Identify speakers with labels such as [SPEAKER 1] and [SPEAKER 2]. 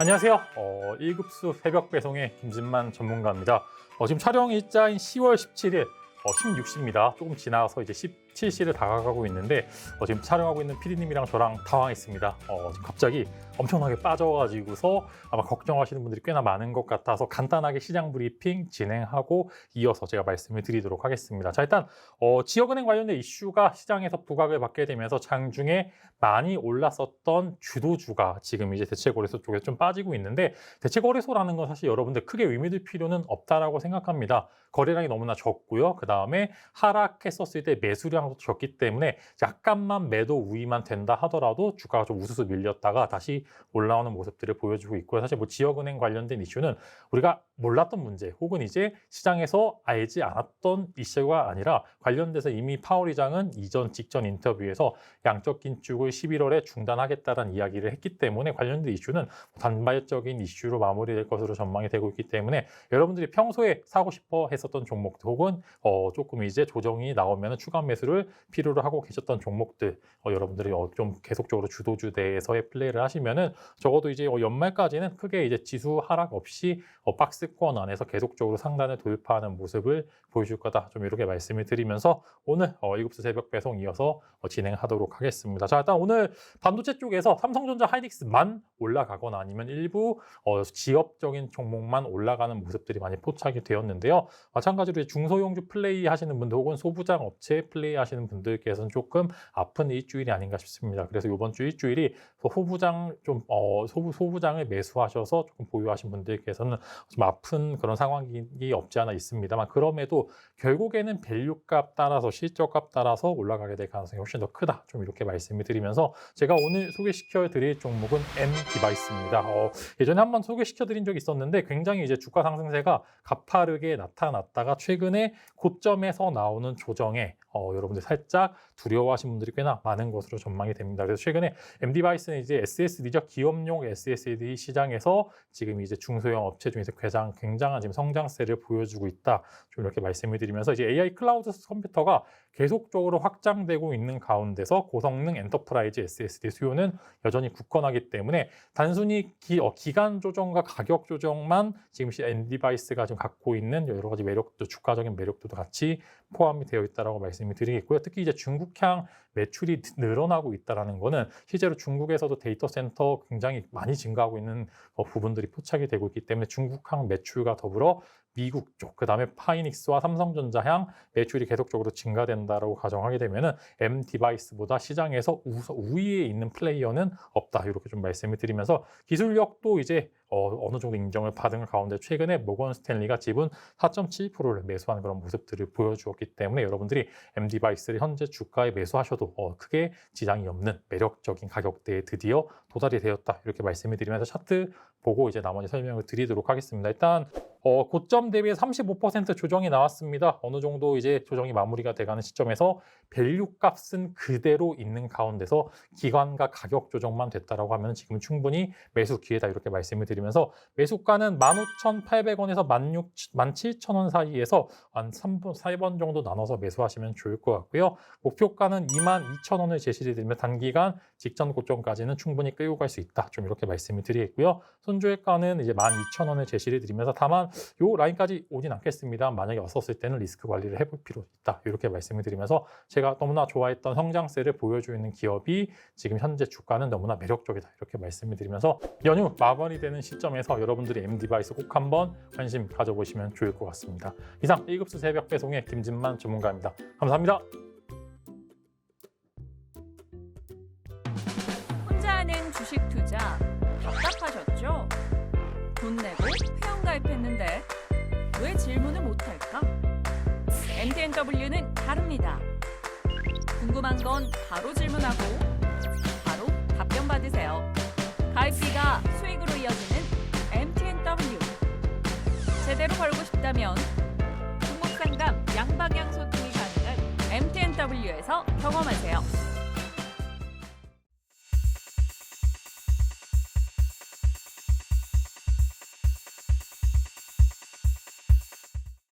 [SPEAKER 1] 안녕하세요. 어, 1급수 새벽 배송의 김진만 전문가입니다. 어, 지금 촬영 일자인 10월 17일 어, 16시입니다. 조금 지나서 이제 17시를 다가가고 있는데 어, 지금 촬영하고 있는 PD님이랑 저랑 당황했습니다. 어, 지금 갑자기 엄청나게 빠져가지고서 아마 걱정하시는 분들이 꽤나 많은 것 같아서 간단하게 시장 브리핑 진행하고 이어서 제가 말씀을 드리도록 하겠습니다. 자 일단 어, 지역은행 관련된 이슈가 시장에서 부각을 받게 되면서 장중에 많이 올랐었던 주도주가 지금 이제 대체거래소 쪽에서 좀 빠지고 있는데 대체거래소라는 건 사실 여러분들 크게 의미될 필요는 없다라고 생각합니다. 거래량이 너무나 적고요. 그 다음에 하락했었을 때 매수량 도 적기 때문에 약간만 매도 우위만 된다 하더라도 주가가 좀 우수수 밀렸다가 다시 올라오는 모습들을 보여주고 있고요. 사실 뭐 지역은행 관련된 이슈는 우리가 몰랐던 문제 혹은 이제 시장에서 알지 않았던 이슈가 아니라 관련돼서 이미 파월 의장은 이전 직전 인터뷰에서 양적 긴축을 11월에 중단하겠다는 이야기를 했기 때문에 관련된 이슈는 단발적인 이슈로 마무리될 것으로 전망이 되고 있기 때문에 여러분들이 평소에 사고 싶어 했었던 종목들 혹은 어, 조금 이제 조정이 나오면 추가 매수를 필요로 하고 계셨던 종목들 어, 여러분들이 어, 좀 계속적으로 주도주대에서의 플레이를 하시면은 적어도 이제 어, 연말까지는 크게 이제 지수 하락 없이 어, 박스권 안에서 계속적으로 상단을 돌파하는 모습을 보여줄 거다. 좀 이렇게 말씀을 드리면서 오늘 어, 7시 새벽 배송 이어서 어, 진행하도록 하겠습니다. 자, 일단 오늘 반도체 쪽에서 삼성전자 하이닉스만 올라가거나 아니면 일부 어, 지역적인 종목만 올라가는 모습들이 많이 포착이 되었는데요. 마찬가지로 중소형주 플레이 하시는 분들 혹은 소부장 업체 플레이 하시는 분들께서는 조금 아픈 일주일이 아닌가 싶습니다. 그래서 이번 주 일주일이 소부장 좀 어, 소부 소부장을 매수하셔서 조금 보유하신 분들께서는 좀 아픈 그런 상황이 없지 않아 있습니다만 그럼에도 결국에는 밸류값 따라서 실적값 따라서 올라가게 될 가능성이 훨씬 더 크다. 좀 이렇게 말씀을 드리면서 제가 오늘 소개시켜 드릴 종목은 M 디바이스입니다. 어, 예전에 한번 소개시켜 드린 적이 있었는데 굉장히 이제 주가 상승세가 가파르게 나타났다가 최근에 고점에서 나오는 조정에 어, 여러분들 살짝 두려워하신 분들이 꽤나 많은 것으로 전망이 됩니다. 그래서 최근에 M 디바이스는 이제 SSD죠. 기업용 SSD 시장에서 지금 이제 중소형 업체 중에서 굉장히 굉장한 지금 성장세를 보여주고 있다. 좀 이렇게 말씀을 드리면서 이제 AI 클라우드 컴퓨터가 계속적으로 확장되고 있는 가운데서 고성능 엔터프라이즈 SSD 수요는 여전히 굳건하기 때문에 단순히 기, 어, 기간 조정과 가격 조정만 지금 M 디바이스가 지금 갖고 있는 여러 가지 매력도 주가적인 매력도도 같이 포함이 되어 있다라고 말씀 을 드리겠고요. 특히 이제 중국향 매출이 늘어나고 있다라는 거는 실제로 중국에서도 데이터 센터 굉장히 많이 증가하고 있는 어, 부분들이 포착이 되고 있기 때문에 중국향 매출과 더불어 미국 쪽, 그 다음에 파이닉스와 삼성전자 향 매출이 계속적으로 증가된다라고 가정하게 되면은 M 디바이스보다 시장에서 우, 우위에 있는 플레이어는 없다 이렇게 좀 말씀을 드리면서 기술력도 이제 어, 어느 정도 인정을 받은 가운데 최근에 모건 스탠리가 지분 4.7%를 매수하는 그런 모습들을 보여주었기 때문에 여러분들이 M 디바이스를 현재 주가에 매수하셔도 어, 크게 지장이 없는 매력적인 가격대에 드디어 도달이 되었다 이렇게 말씀을 드리면서 차트 보고 이제 나머지 설명을 드리도록 하겠습니다. 일단 어, 고점 대비 35% 조정이 나왔습니다. 어느 정도 이제 조정이 마무리가 돼가는 시점에서 밸류 값은 그대로 있는 가운데서 기관과 가격 조정만 됐다라고 하면 지금 충분히 매수 기회다 이렇게 말씀을 드리면서 매수가는 15,800원에서 17,000원 사이에서 한 3번, 4번 정도 나눠서 매수하시면 좋을 것 같고요. 목표가는 22,000원을 제시를 드리면 단기간 직전 고점까지는 충분히 끌고 갈 수 있다. 좀 이렇게 말씀을 드리겠고요. 손주의가는 이제 12,000원을 제시를 드리면서 다만 요 라인까지 오진 않겠습니다. 만약에 왔었을 때는 리스크 관리를 해볼 필요 있다. 이렇게 말씀을 드리면서 제가 너무나 좋아했던 성장세를 보여주고 있는 기업이 지금 현재 주가는 너무나 매력적이다. 이렇게 말씀을 드리면서 연휴 마감이 되는 시점에서 여러분들이 M 디바이스 꼭 한번 관심 가져보시면 좋을 것 같습니다. 이상 1급수 새벽 배송의 김진만 전문가입니다. 감사합니다.
[SPEAKER 2] 혼자 하는 주식 투자 답답하셨죠? 돈 내고 가입했는데 왜 질문을 못할까? MTNW는 다릅니다. 궁금한 건 바로 질문하고 바로 답변 받으세요. 가입비가 수익으로 이어지는 MTNW. 제대로 벌고 싶다면 종목 상담 양방향 소통이 가능한 MTNW에서 경험하세요.